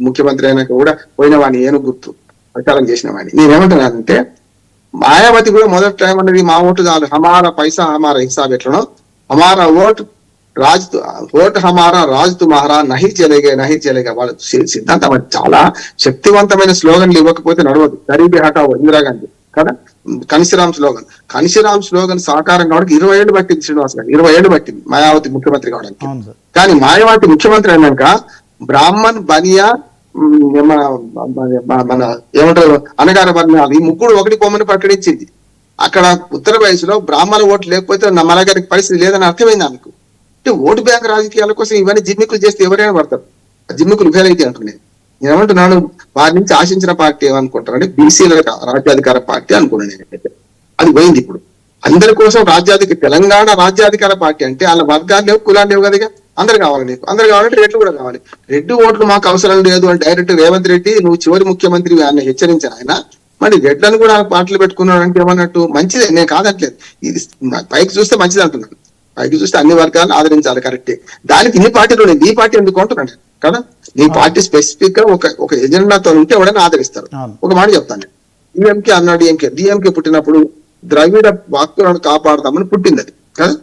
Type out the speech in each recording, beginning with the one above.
ముఖ్యమంత్రి అయినాక కూడా పోయిన వాడిని ఏను గుర్తు. ప్రచారం చేసిన వాడిని. నేనేమంటున్నానంటే మాయావతి కూడా మొదటి టైం అనేది మా ఓటు చాలు. హమారా పైసా హమారా హిసాబ్ ఎట్లనో హమారా ఓటు రాజ్ ఓట్ హమారా రాజ్ తుమారా నహి చెలేగే నహి చెలేగే వాళ్ళ సిద్ధాంతం అది చాలా శక్తివంతమైన స్లోగన్లు ఇవ్వకపోతే నడవదు. గరీబీ హటావో ఇందిరాగాంధీ కదా? కనిశిరామ్ స్లోగన్. కనిశిరామ్ స్లోగన్ సాకారం కావడానికి ఇరవై ఏళ్ళు పట్టింది శ్రీనివాస్ గారు. ఇరవై ఏళ్ళు పట్టింది మాయావతి ముఖ్యమంత్రి కావడానికి. కానీ మాయావతి ముఖ్యమంత్రి అయినాక బ్రాహ్మణ్ బనియా మన మన- ఏమంటారు? అనగార వర్ణాలు ఈ ముగ్గురు ఒకటి కొమ్మని ప్రకటించింది. అక్కడ ఉత్తరప్రదేశ్లో బ్రాహ్మణ ఓటు లేకపోతే నా మన గారికి పరిస్థితి లేదని అర్థమైంది ఆమెకు. అంటే ఓటు బ్యాంక్ రాజకీయాల కోసం ఇవన్నీ జిమ్మికులు చేస్తే ఎవరైనా పడతారు. ఆ జిమ్మికులు ఫెయిల్ అంటున్నాయి. నేనేమంటున్నాను? వారి నుంచి ఆశించిన పార్టీ ఏమనుకుంటారంటే బీసీల రాజ్యాధికార పార్టీ అనుకున్నాను నేనైతే అది పోయింది ఇప్పుడు. అందరి కోసం రాజ్యాధిక తెలంగాణ రాజ్యాధికార పార్టీ అంటే వాళ్ళ వర్గాలు లేవు కులాలు లేవు కదా అందరు కావాలి నీకు. అందరు కావాలంటే రెడ్లు కూడా కావాలి. రెడ్డి ఓట్లు మాకు అవసరం లేదు అని డైరెక్ట్ రేవంత్ రెడ్డి నువ్వు చివరి ముఖ్యమంత్రి ఆయన హెచ్చరించాను ఆయన. మరి రెడ్లను కూడా పార్టీలు పెట్టుకున్నాడు అంటే ఏమన్నట్టు మంచిదే. నేను కాదట్లేదు ఇది పైకి చూస్తే మంచిది అంటున్నాను. పైకి చూస్తే అన్ని వర్గాలను ఆదరించాలి కరెక్టే. దానికి నీ పార్టీలో. నీ పార్టీ ఎందుకు అంటున్నాను నేను. కదా? నీ పార్టీ స్పెసిఫిక్గా ఒక ఒక ఎజెండాతో ఉంటే ఎవడైనా ఆదరిస్తారు. ఒక మాట చెప్తాను డిఎంకే అన్నాడు డిఎంకే డిఎంకే పుట్టినప్పుడు ద్రవిడ వాక్కులను కాపాడదామని పుట్టింది అది. కదా?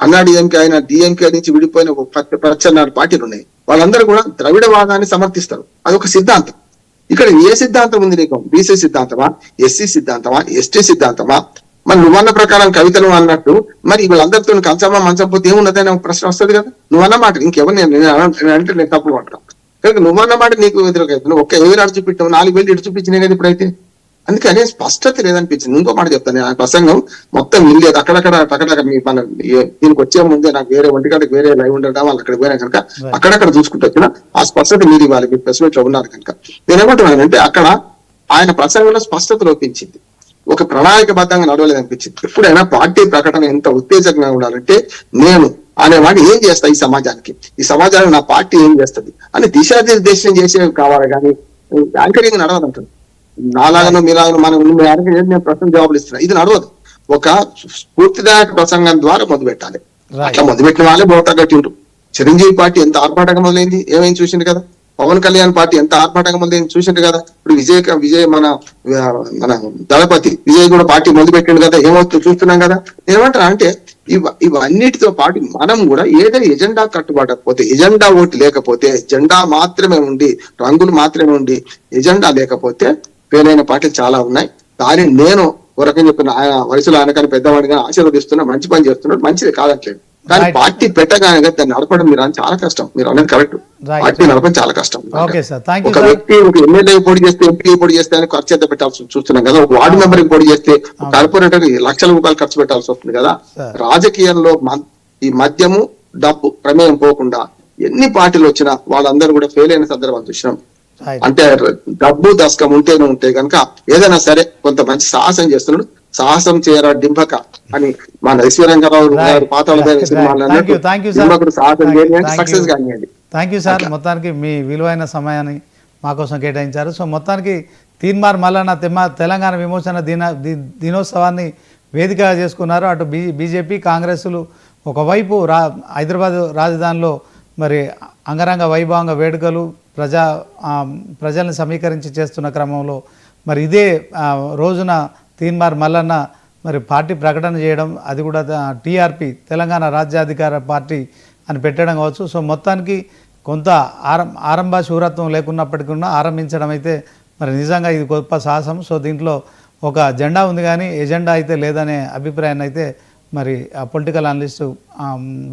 అన్నా డిఎంకే ఆయన డిఎంకే నుంచి విడిపోయిన ఒక పచ్చ పార్టీలు ఉన్నాయి వాళ్ళందరూ కూడా ద్రవిడ వాదాన్ని సమర్థిస్తారు. అదొక సిద్ధాంతం. ఇక్కడ ఏ సిద్ధాంతం ఉంది నీకు? బీసీ సిద్ధాంతమా? ఎస్సీ సిద్ధాంతమా? ఎస్టీ సిద్ధాంతమా? మరి నువ్వన్న ప్రకారం కవితలు అన్నట్టు మరి వీళ్ళందరితో కంచమా మంచపోతే ఏమున్నదని ఒక ప్రశ్న వస్తుంది కదా? నువ్వన్న మాట ఇంకెవరు నేను అంటే నేను తప్పులు పడతాను కనుక నువ్వన్న మాట నీకు వ్యతిరేకం నువ్వు ఒక్క ఏడు అడు చూపించావు నాలుగు వేలు ఇటు చూపించినాయి కదా ఇప్పుడైతే? అందుకని స్పష్టత లేదనిపించింది. ఇంకో మాట చెప్తాను. ఆ ప్రసంగం మొత్తం మిల్లేదు అక్కడక్కడ అక్కడక్కడ మీ మన దీనికి వచ్చే ముందే నాకు వేరే ఒంటి గంటకు వేరే లైవ్ ఉండడం వాళ్ళు అక్కడ పోయినా కనుక అక్కడక్కడ చూసుకుంటూ వచ్చిన ఆ స్పష్టత మీరు ఇవ్వాలి మీరు ప్రెస్ మీట్లో ఉన్నారు కనుక. నేను ఏమంటున్నానంటే అక్కడ ఆయన ప్రసంగంలో స్పష్టత లోపించింది. ఒక ప్రణాళికబద్ధంగా నడవలేదనిపించింది. ఎప్పుడైనా పార్టీ ప్రకటన ఎంత ఉత్తేజకంగా ఉండాలంటే నేను అనేవాడు ఏం చేస్తా ఈ సమాజానికి? ఈ సమాజానికి నా పార్టీ ఏం చేస్తుంది? అని దిశానిర్దేశం చేసేవి కావాలి కానీ యాంకరింగ్ నడవదంటుంది నాలాగనో మీలాగనో మనం చేసి నేను ప్రశ్న జవాబులు ఇస్తున్నా ఇది నడవదు. ఒక స్ఫూర్తిదాయక ప్రసంగం ద్వారా మొదలు పెట్టాలి. అట్లా మొదలుపెట్టిన వాళ్ళే బోటా కట్టిండ్రు. చిరంజీవి పార్టీ ఎంత ఆర్భాటంగా మొదలైంది? ఏమైంది చూసిండు కదా? పవన్ కళ్యాణ్ పార్టీ ఎంత ఆర్భాటంగా మొదలైంది చూసిండు కదా? ఇప్పుడు విజయ్ విజయ్ మన మన దళపతి విజయ్ కూడా పార్టీ మొదలు పెట్టిండు కదా? ఏమవుతుందో చూస్తున్నాం కదా? ఏమంటారా అంటే ఇవ ఇవన్నిటితో పాటు మనం కూడా ఏదైనా ఎజెండా కట్టుబడకపోతే ఎజెండా ఓటు లేకపోతే జెండా మాత్రమే ఉండి రంగులు మాత్రమే ఉండి ఎజెండా లేకపోతే పేరైన పార్టీలు చాలా ఉన్నాయి. దానిని నేను ఒక చెప్పిన ఆయన వయసులో ఆయనకని పెద్దవాడిగా ఆశీర్వదిస్తున్నా మంచి పని చేస్తున్నాడు. మంచిది కాదట్లేదు కానీ. పార్టీ పెట్టగానే దాన్ని నడపడం మీరు అని చాలా కష్టం. మీరు అనేది కరెక్ట్. పార్టీ నడపడం చాలా కష్టం. ఒక వ్యక్తి ఒక ఎమ్మెల్యే పోటీ చేస్తే ఎంపీ పోటీ చేస్తే అని ఖర్చు ఎంత పెట్టాల్సి చూస్తున్నాం కదా. ఒక వార్డు మెంబర్ పోటీ చేస్తే ఒక కార్పొరేటర్ లక్షల రూపాయలు ఖర్చు పెట్టాల్సి వస్తుంది కదా. రాజకీయంలో ఈ మద్యము డబ్బు ప్రమేయం పోకుండా ఎన్ని పార్టీలు వచ్చినా వాళ్ళందరూ కూడా ఫెయిల్ అయిన సందర్భాలు చూసినాం. అంటే డబ్బు దశకం ఉంటేనే ఉంటే కనుక ఏదైనా సరే కొంత మంచి సాహసం చేస్తున్నాడు సాహసం చేయరా డింపక అని మన ఐశ్వర్యంగారావు గారు. పాతాళ. సినిమాలో సాహసం. చేయండి సక్సెస్. కానివ్వండి థ్యాంక్ యూ సార్ మొత్తానికి మీ విలువైన సమయాన్ని మా కోసం కేటాయించారు సో మొత్తానికి తీన్మార్ మల్లన్న తెమ్మ తెలంగాణ విమోచన దిన దినోత్సవాన్ని వేదికగా చేసుకున్నారు అటు బీ బీజేపీ కాంగ్రెస్లు ఒకవైపు రా హైదరాబాద్ రాజధానిలో మరి అంగరంగ వైభవంగా వేడుకలు ప్రజా ప్రజలను ప్రజల్ని సమీకరించి చేస్తున్న క్రమంలో మరి ఇదే రోజున తీన్మార్ మల్లన్న మరి పార్టీ ప్రకటన చేయడం అది కూడా టీఆర్పీ తెలంగాణ రాజ్యాధికార పార్టీ అని పెట్టడం కావచ్చు. సో మొత్తానికి కొంత ఆరం ఆరంభ శూరత్వం లేకున్నప్పటికీ ఆరంభించడం అయితే మరి నిజంగా ఇది గొప్ప సాహసం. సో దీంట్లో ఒక జెండా ఉంది కానీ ఎజెండా అయితే లేదనే అభిప్రాయాన్ని అయితే మరి పొలిటికల్ అనలిస్టు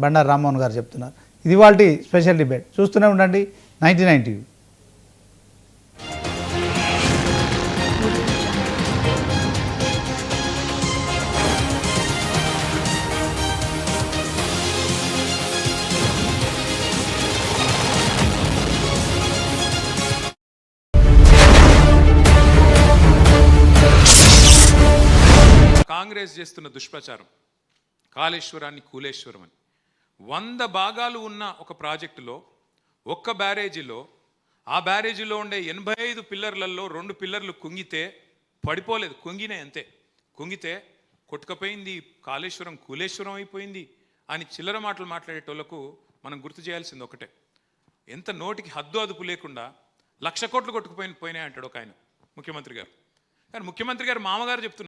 బండారు రామ్మోహన్ గారు చెప్తున్నారు. ఇది వాళ్ళ స్పెషల్ డిబేట్. చూస్తూనే ఉండండి. నైంటీ కాంగ్రెస్ చేస్తున్న దుష్ప్రచారం. కాళేశ్వరాన్ని కూలేశ్వరం అని. వంద భాగాలు ఉన్న ఒక ప్రాజెక్టులో ఒక్క బ్యారేజీలో ఆ బ్యారేజీలో ఉండే ఎనభై ఐదు పిల్లర్లలో రెండు పిల్లర్లు కుంగితే పడిపోలేదు కుంగినే అంతే. కుంగితే కొట్టుకపోయింది కాళేశ్వరం కూలేశ్వరం అయిపోయింది అని చిల్లర మాటలు మాట్లాడేటోళ్ళకు మనం గుర్తు చేయాల్సింది ఒకటే. ఎంత నోటికి హద్దు అదుపు లేకుండా లక్ష కోట్లు కొట్టుకుపోయిన పోయినాయి అంటాడు ఒక ఆయన ముఖ్యమంత్రి గారు. కానీ ముఖ్యమంత్రి గారు మామగారు చెప్తున్నారు.